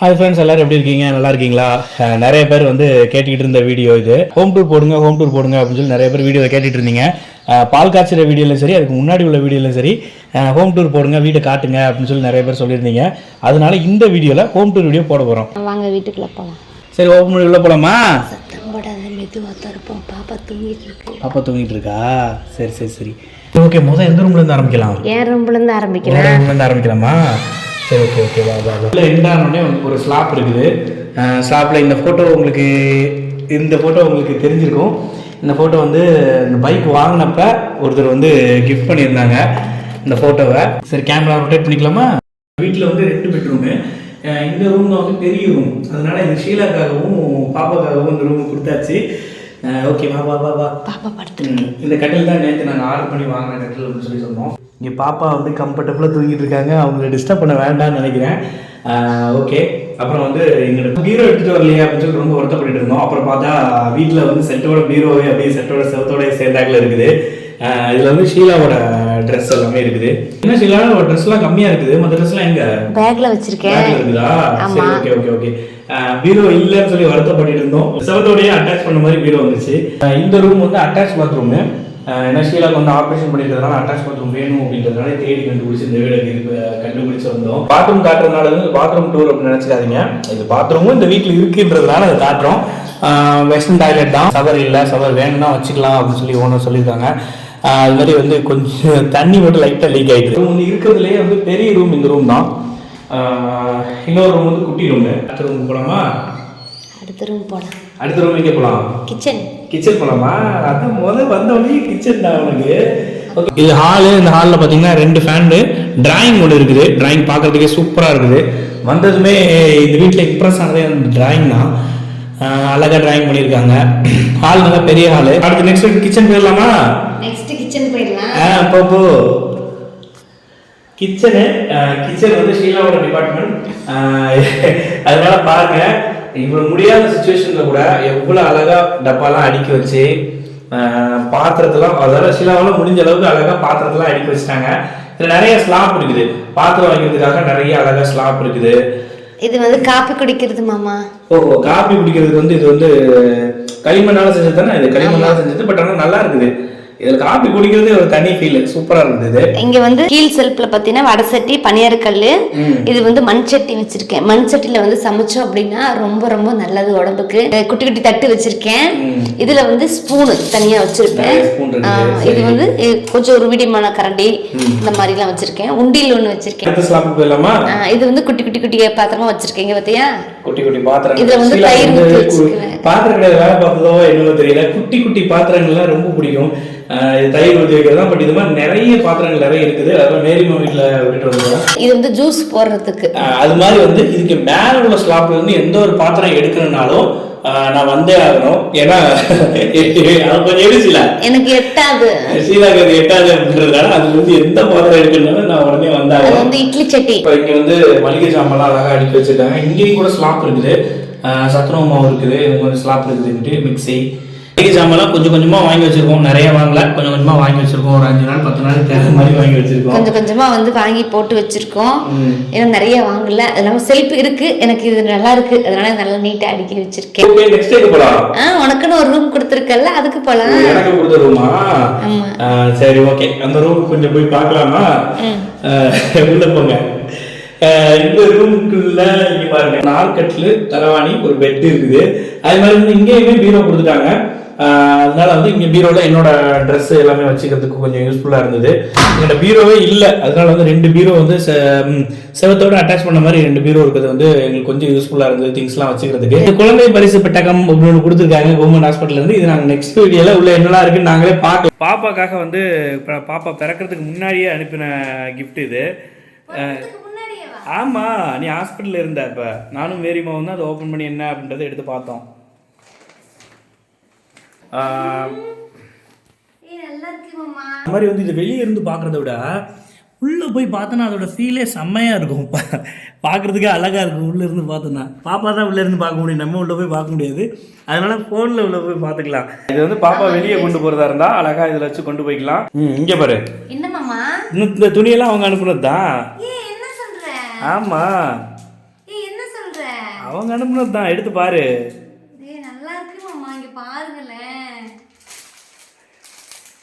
Hi friends எல்லாரும் எப்படி இருக்கீங்க? நல்லா இருக்கீங்களா? நிறைய பேர் வந்து கேட்டுக்கிட்டு இருந்த வீடியோ இது. ஹோம் டூர் போடுங்க ஹோம் டூர் போடுங்க அப்படின்னு சொல்லி நிறைய பேர் வீடியோவில் கேட்டுட்டு இருந்தீங்க. பால் காய்ச்சிற வீடியோலையும் சரி அதுக்கு முன்னாடி உள்ள வீடியோலையும் சரி ஹோம் டூர் போடுங்க வீட்டை காட்டுங்க அப்படின்னு சொல்லி நிறைய பேர் சொல்லியிருந்தீங்க. அதனால இந்த வீடியோவில் ஹோம் டூர் வீடியோ போட போகிறோம் வாங்க வீட்டுக்குள்ள போகலாம் சரி ஹோம் டூர் உள்ள போகலாமா பாப்பா தூங்கிட்டு இருக்கு. பாப்பா தூங்கிட்டு இருக்கா? சரி சரி சரி. ஓகே முதல் எந்த ரூம்ல இருந்து ஆரம்பிக்கலாம்? ஏன் ரூம்லேருந்து ஆரம்பிக்கலாம் வேற ரூம்ல இருந்து ஆரம்பிக்கலாமா? சரி ஓகே ஓகே வா வா வா. உள்ள எண்டானோடனே ஒரு ஸ்லாப் இருக்குது. ஸ்லாப்பில் இந்த ஃபோட்டோ உங்களுக்கு இந்த ஃபோட்டோ உங்களுக்கு தெரிஞ்சிருக்கும். இந்த ஃபோட்டோ வந்து இந்த பைக் வாங்கினப்ப ஒருத்தர் வந்து கிஃப்ட் பண்ணியிருந்தாங்க இந்த ஃபோட்டோவை சரி கேமரா ரொட்டேட் பண்ணிக்கலாமா? வீட்டில் வந்து ரெண்டு பெட்ரூமு இந்த ரூம் தான் வந்து பெரிய ரூம் அதனால இந்த ஷீலாக்காகவும் பாப்பாக்காகவும் இந்த ரூம் கொடுத்தாச்சு. ஓகே வா வா வா வா. பாப்பா படுத்து ம், இந்த கட்டில் தான் நேற்று நாங்கள் ஆர்டர் பண்ணி வாங்கின கட்டில் அப்படின்னு சொல்லி சொன்னோம். இங்கே பாப்பா வந்து கம்ஃபர்டபுளாக தூங்கிட்டு இருக்காங்க. அவங்கள டிஸ்டர்ப் பண்ண வேண்டாம்னு நினைக்கிறேன். ஓகே அப்புறம் வந்து எங்களுக்கு பீரோ எடுத்துகிட்டு வரலையே அப்படின்னு சொல்லி ரொம்ப வருத்தப்பட்டு இருந்தோம். அப்புறம் பார்த்தா வீட்டில் வந்து செட்டோட பீரோவே அப்படியே செட்டோட செவத்தோட சேர்ந்தாக்கில் இருக்குது. இதுல வந்து ஷீலாவோட ட்ரெஸ் எல்லாமே இருக்குது. என்ன ஷீலாவோட ட்ரெஸ்லாம் கம்மியாக இருக்குது. மற்ற ட்ரெஸ்லாம் எங்க? பேக்ல வச்சிருக்கேன். இருக்குதா. சரி ஓகே ஓகே ஓகே பீரோ இல்லைன்னு சொல்லி வருத்தப்பட்டு இருந்தோம். செவத்தோடய அட்டாச் பண்ண மாதிரி பீரோ வந்துச்சு. இந்த ரூம் வந்து அட்டாச் பாத்ரூம் ஏன்னா ஷீலாக்கு வந்து ஆப்ரேஷன் பண்ணிருக்கிறதுனால அட்டாச் பாத்ரூம் வேணும் அப்படின்றதுனால தேடி கண்டுபிடிச்சு இந்த வீடு கண்டுபிடிச்சு வந்தோம். பாத்ரூம் காட்டுறதுனால வந்து பாத்ரூம் டூர் அப்படின்னு நினைச்சுக்காதீங்க. இது பாத்ரூமும் இந்த வீட்டில் இருக்குன்றதுனால அதை காட்டுறோம். வெஸ்டர்ன் டாய்லெட் தான். சவர் இல்லை சவர் வேணும்னா வச்சுக்கலாம் அப்படின்னு சொல்லி ஓனர் சொல்லியிருக்காங்க. அது மாதிரி வந்து கொஞ்சம் தண்ணி மட்டும் லைட்டாக லீக் ஆகிட்டு ரூம் வந்து இருக்கிறதுலே வந்து பெரிய ரூம் இந்த ரூம் தான். இன்னொரு ரூம் வந்து குட்டி ரூமு அடுத்த ரூம் போலாமா? அடுத்த ரூம் போகலாம் அடுத்த ரூம் எங்கே போகலாம் கிச்சன் கிச்சன் போலாமா? அதான் முதல் வந்த உடனே கிச்சன் தான் உனக்கு. Okay. இது ஹாலு இந்த ஹாலில் பார்த்தீங்கன்னா ரெண்டு ஃபேனு டிராயிங் ஒன்று இருக்குது. டிராயிங் பார்க்கறதுக்கே சூப்பராக இருக்குது. வந்ததுமே இந்த வீட்டில் இம்ப்ரெஸ் ஆனதே அந்த டிராயிங் தான். ஆஹ் அழகா டிராயிங் பண்ணியிருக்காங்க ஹால் நல்லா பெரிய ஹாலு அடுத்து நெக்ஸ்ட் கிச்சன் போயிடலாமா? நெக்ஸ்ட் கிச்சன் போயிடலாம். ஆ போ போ. கிச்சனு கிச்சன் வந்து ஷீலாவோட டிபார்ட்மெண்ட் அதனால பாருங்க. இவ்வளோ முடியாத சுச்சுவேஷன்ல கூட எவ்வளோ அழகா டப்பாலாம் அடுக்கி வச்சு பாத்திரத்தெல்லாம் அதாவது ஷீலாவால் முடிஞ்ச அளவுக்கு அழகா பாத்திரத்தெல்லாம் அடுக்கி வச்சுட்டாங்க. இதுல நிறைய ஸ்லாப் இருக்குது. பாத்திரம் வைக்கிறதுக்காக நிறைய அழகா ஸ்லாப் இருக்குது. இது வந்து காப்பி குடிக்கிறது மாமா. ஓஹோ காபி குடிக்கிறதுக்கு வந்து இது வந்து களிமண்ணால செஞ்சது தானே? இது களிமண்ணால செஞ்சது பட் ஆனால் நல்லா இருக்குது. இதுல காபி குடிக்கிறது ஒரு தனி ஃபீல் சூப்பரா இருந்தது. இங்க வந்து கீழ் செல்ஃப்ல பாத்தீங்கன்னா வடை சட்டி பனியாரக்கல் இது வந்து மண் சட்டி வச்சிருக்கேன். மண் சட்டில வந்து சமைச்சோம் அப்படின்னா ரொம்ப ரொம்ப நல்லது உடம்புக்கு. குட்டி குட்டி தட்டு வச்சிருக்கேன். இதுல வந்து ஸ்பூனு தனியா வச்சிருப்பேன். இது வந்து கொஞ்சம் ஒரு மீடியமான கரண்டி இந்த மாதிரி எல்லாம் வச்சிருக்கேன். உண்டியல் ஒண்ணு வச்சிருக்கேன். இது வந்து குட்டி குட்டி குட்டி பாத்திரமா வச்சிருக்கீங்க பாத்தியா? குட்டி குட்டி. பாத்திரம் கடையில வேலை பார்த்ததோ என்னவோ தெரியல. குட்டி குட்டி பாத்திரங்கள்லாம் ரொம்ப பிடிக்கும். தயிர் ஊற்றி வைக்கிறது தான் பட் இது மாதிரி நிறைய பாத்திரங்கள் நிறைய இருக்குது. அதெல்லாம் மேரிமா வீட்டில் விட்டுட்டு வந்துடும் இது வந்து ஜூஸ் போடுறதுக்கு. அது மாதிரி வந்து இதுக்கு மேல உள்ள ஸ்லாப்ல இருந்து எந்த ஒரு பாத்திரம் எடுக்கணும்னாலும் நான் வந்தே ஆகணும். ஏன்னா கொஞ்சம் எடுச்சுல எனக்கு எட்டாது. சீதாக்கு அது எட்டாது அப்படின்றதுனால அதுல இருந்து எந்த பாத்திரம் எடுக்கணும்னாலும் நான் உடனே வந்தாகணும். வந்து இட்லி சட்டி. இப்போ இங்க வந்து மளிகை சாமான்லாம் அழகா அடுக்கி வச்சிருக்காங்க. இங்கேயும் கூட ஸ்லாப் இருக்குது. சத்துணவு மாவு இருக்குது. ஸ்லாப் இருக்குதுன்ட்டு மிக்ஸி மளிகை சாமான்லாம் கொஞ்சம் கொஞ்சமா வாங்கி வச்சிருக்கோம். நிறைய வாங்கல. கொஞ்சம் கொஞ்சமா வாங்கி வச்சிருக்கோம். ஒரு அஞ்சு நாள் பத்து நாள் தேவை மாதிரி வாங்கி வச்சிருக்கோம். கொஞ்சம் கொஞ்சமா வந்து வாங்கி போட்டு வச்சிருக்கோம். ஏன்னா நிறைய வாங்கல. அது இல்லாம செல்ஃப் இருக்கு. எனக்கு இது நல்லா இருக்கு. அதனால நல்லா நீட்டா அடுக்கி வச்சிருக்கேன். ஆ உனக்குன்னு ஒரு ரூம் கொடுத்துருக்கல்ல அதுக்கு போலாம். எனக்கு கொடுத்த ரூமா. சரி ஓகே அந்த ரூம் கொஞ்சம் போய் பார்க்கலாமா? ஆஹ் உள்ள போங்க. இந்த ரூமுக்குள்ள இங்க பாருங்க நார்கட்டில் தலைவாணி ஒரு பெட் இருக்குது. அது மாதிரி இங்கேயுமே பீரோ கொடுத்துட்டாங்க. அதனால வந்து இங்க பீரோல என்னோட Dress எல்லாமே வச்சுக்கிறதுக்கு கொஞ்சம் யூஸ்ஃபுல்லா இருந்தது. என்கிட்ட பீரோவே இல்லை. அதனால வந்து ரெண்டு பீரோ வந்து செவத்தோட அட்டாச் பண்ண மாதிரி ரெண்டு பீரோ இருக்கிறது வந்து எங்களுக்கு கொஞ்சம் யூஸ்ஃபுல்லா இருந்தது திங்ஸ்லாம் வச்சுக்கிறதுக்கு. இந்த குழந்தை பரிசு பெட்டகம் ஒன்று கொடுத்துருக்காங்க கவர்மெண்ட் ஹாஸ்பிட்டல்ல இருந்து. இது நாங்கள் நெக்ஸ்ட் வீடியோல உள்ள என்னெல்லாம் இருக்குன்னு நாங்களே பார்க்கலாம். பாப்பாக்காக வந்து ப- பாப்பா பிறக்கிறதுக்கு முன்னாடியே அனுப்பின கிஃப்ட் இது. அஹ், ஆமா நீ ஹாஸ்பிட்டல்ல இருந்த இப்ப நானும் மேரிமாவும் தான் அதை ஓபன் பண்ணி என்ன அப்படின்றத எடுத்து பார்த்தோம். அந்த மாதிரி வந்து இது வெளியே இருந்து பார்க்குறத விட உள்ளே போய் பார்த்தோன்னா அதோட ஃபீலே செம்மையாக இருக்கும். பா- பார்க்கறதுக்கே அழகாக இருக்கும் உள்ளே இருந்து பார்த்தோன்னா பாப்பா தான் உள்ளே இருந்து பார்க்க முடியும். நம்ம உள்ளே போய் பார்க்க முடியாது. அதனால ஃபோனில் உள்ள போய் பார்த்துக்கலாம். இது வந்து பாப்பா வெளியே கொண்டு போகிறதா இருந்தால் அழகாக இதில் வச்சு கொண்டு போய்க்கலாம். ம் இங்கே பாரு. இந்த துணியெல்லாம் அவங்க அனுப்புனது? தான் ஏ என்ன சொல்ற? ஆமாம் ஏ என்ன சொல்ற? அவங்க அனுப்புனது தான் எடுத்து பாரு ஏய் நல்லா இருக்கு மாமா இங்க பாருங்களேன்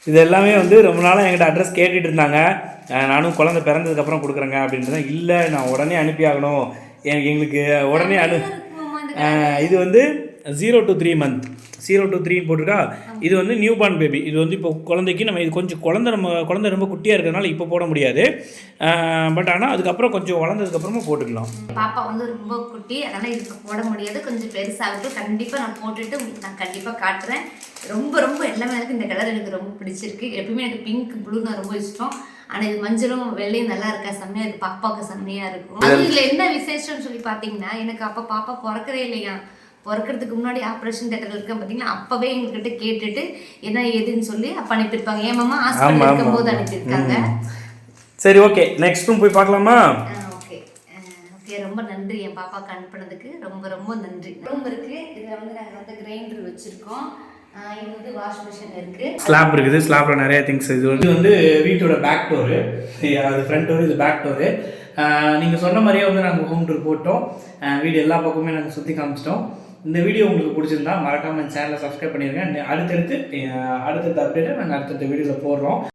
இது எல்லாமே வந்து ரொம்ப நாளாக என்கிட்ட அட்ரஸ் கேட்டுட்டு இருந்தாங்க. நானும் குழந்தை பிறந்ததுக்கப்புறம் கொடுக்குறேங்க அப்படின்ட்டு தான் இல்லை நான் உடனே அனுப்பி ஆகணும். எங்களுக்கு உடனே அனு இது வந்து zero to three month zero to த்ரீன்னு போட்டிருக்கா? இது வந்து நியூ பார்ன் பேபி இது வந்து இப்போ குழந்தைக்கு நம்ம இது கொஞ்சம் குழந்தை நம்ம குழந்தை ரொம்ப குட்டியாக இருக்கிறதுனால இப்போ போட முடியாது. பட் ஆனால் அதுக்கப்புறம் கொஞ்சம் வளர்ந்ததுக்கப்புறமா போட்டுக்கலாம். பாப்பா வந்து ரொம்ப குட்டி அதனால இதுக்கு போட முடியாது. கொஞ்சம் பெருசாகட்டும். கண்டிப்பா நான் போட்டுட்டு உங்களுக்கு நான் கண்டிப்பா காட்டுறேன். ரொம்ப ரொம்ப எல்லாமே எனக்கு இந்த கலர் எனக்கு ரொம்ப பிடிச்சிருக்கு. எப்பயுமே எனக்கு பிங்க் ப்ளூ நான் ரொம்ப இஷ்டம். ஆனா இது மஞ்சளும் வெள்ளையும் நல்லா இருக்கா? செம்மையா இது பாப்பாவுக்கு செம்மையா இருக்கும். அது இதுல என்ன விசேஷம்னு சொல்லி பாத்தீங்கன்னா எனக்கு அப்ப பாப்பா பிறக்கவே இல்லையா? பிறக்கிறதுக்கு முன்னாடி ஆப்ரேஷன் தேட்டர்ல இருக்க பாத்தீங்கன்னா அப்பவே எங்ககிட்ட கேட்டுட்டு என்ன ஏதுன்னு சொல்லி அப்ப அனுப்பியிருப்பாங்க. ஏன் மாமா ஹாஸ்பிட்டல் ஆமா, இருக்கும் போது ஆமா. அனுப்பியிருக்காங்க. சரி ஓகே. நெக்ஸ்ட் ரூம் போய் பார்க்கலாமா? ஓகே. ரொம்ப நன்றி என் பாப்பாக்கு அனுப்புனதுக்கு. ரொம்ப ரொம்ப நன்றி. ரூம் இருக்கு. இதுல வந்து நாங்க வந்து கிரைண்டர் வச்சிருக்கோம். இது வந்து வாஷ் மிஷின் இருக்கு. ஸ்லாப் இருக்குது. ஸ்லாப்பில் நிறைய திங்ஸ் இது வந்து வந்து வீட்டோட பேக் டோரு அது ஃப்ரண்ட் டோர் இது பேக் டோரு நீங்கள் சொன்ன மாதிரியே வந்து நாங்கள் ஹோம் டூர் போட்டோம். வீடு எல்லா பக்கமுமே நாங்கள் சுற்றி காமிச்சிட்டோம். இந்த வீடியோ உங்களுக்கு பிடிச்சிருந்தா மறக்காமல் சேனலை சப்ஸ்கிரைப் பண்ணிடுங்க அடுத்தடுத்து அடுத்தடுத்த அப்டேட்டை நாங்கள் அடுத்தடுத்த வீடியோவில் போடுறோம்.